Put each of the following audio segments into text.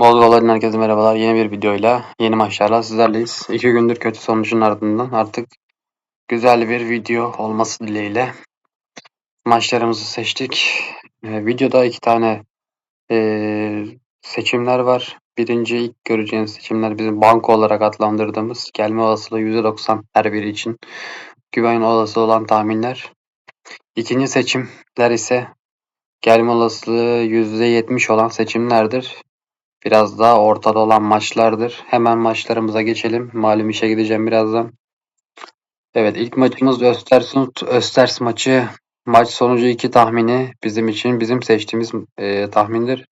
Bozgolar'dan herkese merhabalar. Yeni bir videoyla, yeni maçlarla sizlerleyiz. İki gündür kötü sonucun ardından artık güzel bir video olması dileğiyle maçlarımızı seçtik. Ee, videoda iki tane ee, seçimler var. Birinci ilk göreceğiniz seçimler bizim banko olarak adlandırdığımız gelme olasılığı %90 her biri için güven olası olan tahminler. İkinci seçimler ise gelme olasılığı %70 olan seçimlerdir biraz daha ortada olan maçlardır. Hemen maçlarımıza geçelim. Malum işe gideceğim birazdan. Evet ilk maçımız Östersund Östers maçı. Maç sonucu iki tahmini bizim için bizim seçtiğimiz e, tahmindir.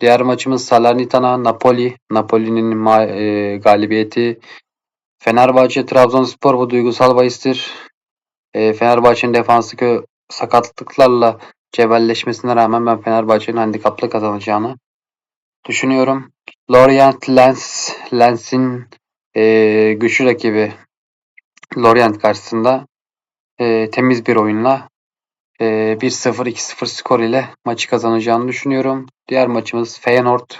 Diğer maçımız Salernitana Napoli. Napoli'nin e, galibiyeti. Fenerbahçe Trabzonspor bu duygusal bahistir. E, Fenerbahçe'nin defansı sakatlıklarla cebelleşmesine rağmen ben Fenerbahçe'nin handikaplı kazanacağını düşünüyorum. Lorient Lens Lens'in e, güçlü rakibi Lorient karşısında e, temiz bir oyunla e, 1-0 2-0 skor ile maçı kazanacağını düşünüyorum. Diğer maçımız Feyenoord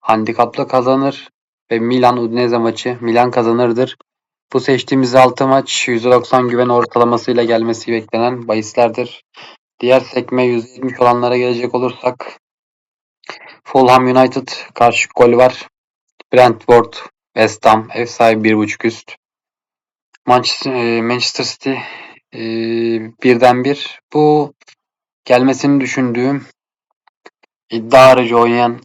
handikapla kazanır ve Milan Udinese maçı Milan kazanırdır. Bu seçtiğimiz 6 maç %90 güven ortalamasıyla gelmesi beklenen bahislerdir. Diğer sekme %70 olanlara gelecek olursak Fulham United karşı gol var. Brentford, West Ham ev sahibi 1.5 üst. Manchester, e, City e, birden bir. Bu gelmesini düşündüğüm iddia aracı oynayan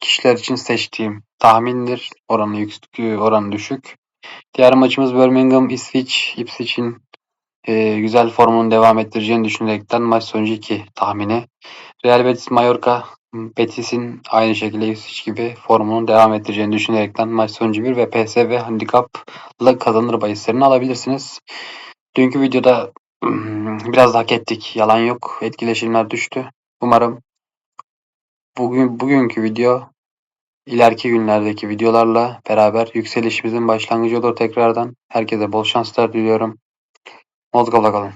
kişiler için seçtiğim tahmindir. Oranı yüksek, oranı düşük. Diğer maçımız Birmingham Ipswich. Ipswich'in e, güzel formunu devam ettireceğini düşünerekten maç sonucu 2 tahmini. Real Betis Mallorca Betis'in aynı şekilde Ipswich gibi formunu devam ettireceğini düşünerekten maç sonucu 1 ve PSV handikapla kazanır bahislerini alabilirsiniz. Dünkü videoda biraz hak ettik. Yalan yok. Etkileşimler düştü. Umarım bugün bugünkü video ileriki günlerdeki videolarla beraber yükselişimizin başlangıcı olur tekrardan. Herkese bol şanslar diliyorum. Mozgov'la kalın.